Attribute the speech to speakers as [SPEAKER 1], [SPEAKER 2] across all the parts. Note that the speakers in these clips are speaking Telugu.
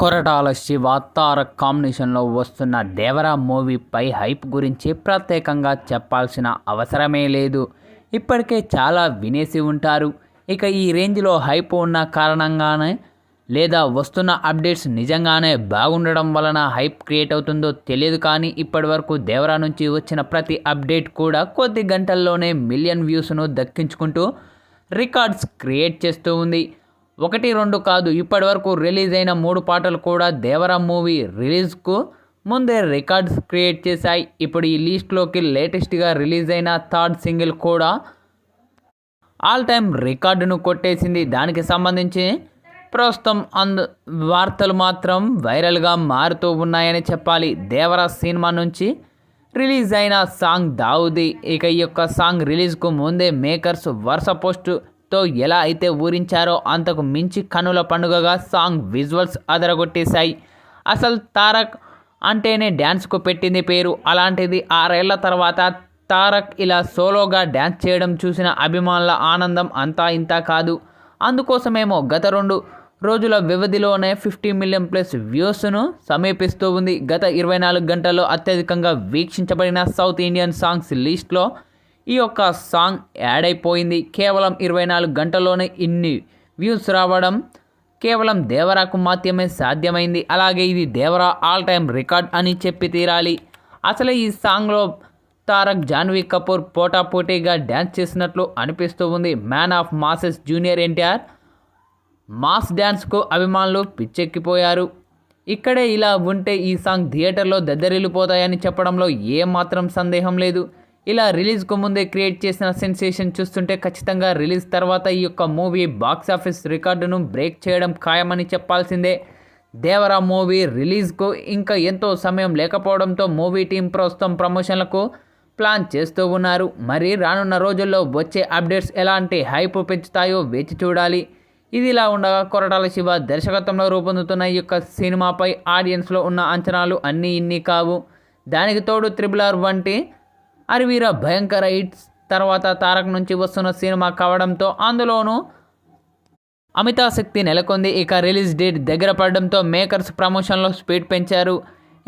[SPEAKER 1] కొరటాల శివ తారక్ కాంబినేషన్లో వస్తున్న దేవరా మూవీపై హైప్ గురించి ప్రత్యేకంగా చెప్పాల్సిన అవసరమే లేదు. ఇప్పటికే చాలా వినేసి ఉంటారు. ఇక ఈ రేంజ్లో హైప్ ఉన్న కారణంగానే లేదా వస్తున్న అప్డేట్స్ నిజంగానే బాగుండడం వలన హైప్ క్రియేట్ అవుతుందో తెలియదు కానీ ఇప్పటివరకు దేవరా నుంచి వచ్చిన ప్రతి అప్డేట్ కూడా కొద్ది గంటల్లోనే మిలియన్ వ్యూస్ను దక్కించుకుంటూ రికార్డ్స్ క్రియేట్ చేస్తూ ఉంది. ఒకటి రెండు కాదు ఇప్పటివరకు రిలీజ్ అయిన మూడు పాటలు కూడా దేవరా మూవీ రిలీజ్కు ముందే రికార్డ్స్ క్రియేట్ చేశాయి. ఇప్పుడు ఈ లిస్ట్లోకి లేటెస్ట్గా రిలీజ్ అయిన థర్డ్ సింగిల్ కూడా ఆల్ టైమ్ రికార్డును కొట్టేసింది. దానికి సంబంధించి ప్రస్తుతం అంద వార్తలు మాత్రం వైరల్గా మారుతూ ఉన్నాయని చెప్పాలి. దేవరా సినిమా నుంచి రిలీజ్ అయిన సాంగ్ దావుది. ఇక ఈ యొక్క సాంగ్ రిలీజ్కు ముందే మేకర్స్ వరుస తో ఎలా అయితే ఊరించారో అంతకు మించి కనుల పండుగగా సాంగ్ విజువల్స్ అదరగొట్టేశాయి. అసలు తారక్ అంటేనే డ్యాన్స్కు పెట్టింది పేరు. అలాంటిది ఆరేళ్ళ తర్వాత తారక్ ఇలా సోలోగా డ్యాన్స్ చేయడం చూసిన అభిమానుల ఆనందం అంతా ఇంతా కాదు. అందుకోసమేమో గత రెండు రోజుల వ్యవధిలోనే ఫిఫ్టీ మిలియన్ ప్లస్ వ్యూస్ను సమీపిస్తూ ఉంది. గత ఇరవై నాలుగు గంటల్లో అత్యధికంగా వీక్షించబడిన సౌత్ ఇండియన్ సాంగ్స్ లిస్ట్లో ఈ యొక్క సాంగ్ యాడ్ అయిపోయింది. కేవలం ఇరవై నాలుగు గంటల్లోనే ఇన్ని వ్యూస్ రావడం కేవలం దేవరాకు మాత్రమే సాధ్యమైంది. అలాగే ఇది దేవరా ఆల్ టైమ్ రికార్డ్ అని చెప్పి తీరాలి. అసలు ఈ సాంగ్లో తారక్ జాన్వీ కపూర్ పోటాపోటీగా డ్యాన్స్ చేసినట్లు అనిపిస్తూ ఉంది. Man of masses junior NTR mass డ్యాన్స్కు అభిమానులు పిచ్చెక్కిపోయారు. ఇక్కడే ఇలా ఉంటే ఈ సాంగ్ థియేటర్లో దద్దరిల్లిపోతాయని చెప్పడంలో ఏమాత్రం సందేహం లేదు. ఇలా రిలీజ్కు ముందే క్రియేట్ చేసిన సెన్సేషన్ చూస్తుంటే ఖచ్చితంగా రిలీజ్ తర్వాత ఈ యొక్క మూవీ బాక్సాఫీస్ రికార్డును బ్రేక్ చేయడం ఖాయమని చెప్పాల్సిందే. దేవరా మూవీ రిలీజ్కు ఇంకా ఎంతో సమయం లేకపోవడంతో మూవీ టీం ప్రస్తుతం ప్రమోషన్లకు ప్లాన్ చేస్తూ ఉన్నారు. మరి రానున్న రోజుల్లో వచ్చే అప్డేట్స్ ఎలాంటి హైప్ పెంచుతాయో వేచి చూడాలి. ఇది ఇలా ఉండగా కొరటాల శివ దర్శకత్వంలో రూపొందుతున్న ఈ యొక్క సినిమాపై ఆడియన్స్లో ఉన్న అంచనాలు అన్నీ ఇన్ని కావు. దానికి తోడు త్రిబుల్ ఆర్ వంటి అరివీర భయంకర హిట్స్ తర్వాత తారక్ నుంచి వస్తున్న సినిమా కావడంతో అందులోనూ అమితాశక్తి నెలకొంది. ఇక రిలీజ్ డేట్ దగ్గర పడడంతో మేకర్స్ ప్రమోషన్లో స్పీడ్ పెంచారు.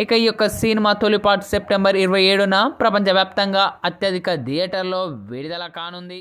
[SPEAKER 1] ఇక ఈ యొక్క సినిమా తొలిపాటు సెప్టెంబర్ ఇరవై ఏడున ప్రపంచవ్యాప్తంగా అత్యధిక థియేటర్లో విడుదల కానుంది.